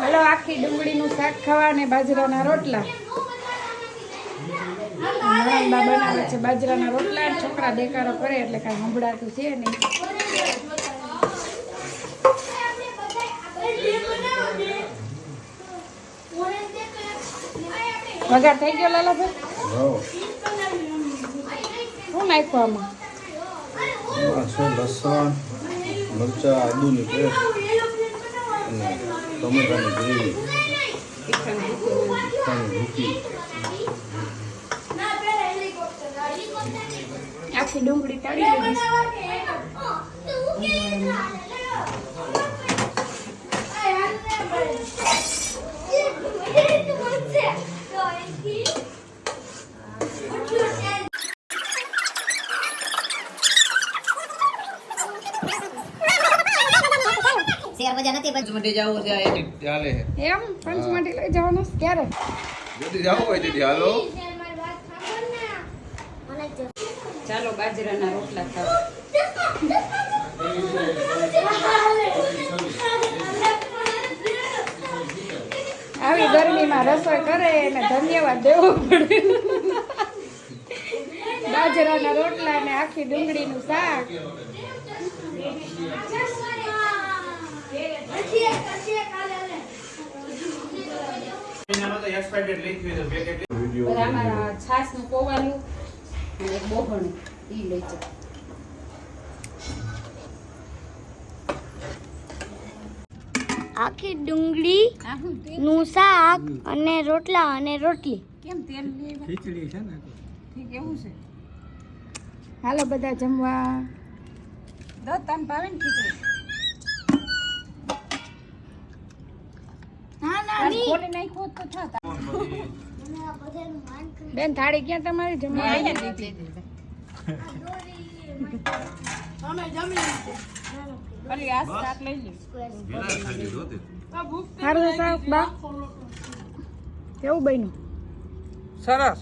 હાલો આખી ડુંગળીનું શાક ખાવા અને બાજરાના રોટલા. નણંદબા બનાવે છે બાજરાના રોટલા. છોકરા દેકારો કરે એટલે કાંઈ સંભળાતું છે નહીં. વઘાર થઈ ગયો લાલાભાઈ? શું નાખ્યું આમાં? લસણ. મરચાં આદુની પેસ્ટ. અને ટમેટાની ગ્રેવી. ભૂકી. આખી ડુંગળી તળી લીધી શેર મજા નથી પણ પંચમઢી જવું છે એની ચાલે છે. એમ? પંચમઢી લઈ જવાનું ક્યારે? જાવ હોય દીદી હાલો. ચાલો બાજરાના રોટલા ખાવા આવી ગરમીમાં રસોઈ કરે એને ધન્યવાદ દેવો પડે. બાજરાના રોટલા ને આખી ડુંગળીનું શાક. વીડિયો આમાં છાશનું અને બોહણું ઈ લઈ જાઓ. આખી ડુંગળી નું શાક અને રોટલા અને રોટલી. કેમ તેલ ખીચડી છે ને? ઠીક એવું છે. હાલો બધા જમવા. દો તન ભાવે ને ખીચડી. ખોલી નાખ્યું તો થાત. બેન થાળી ક્યાં તમારી જમવા આવી આ શાક લઈ લે સારું છે બા. કેવું બન્યું? સરસ.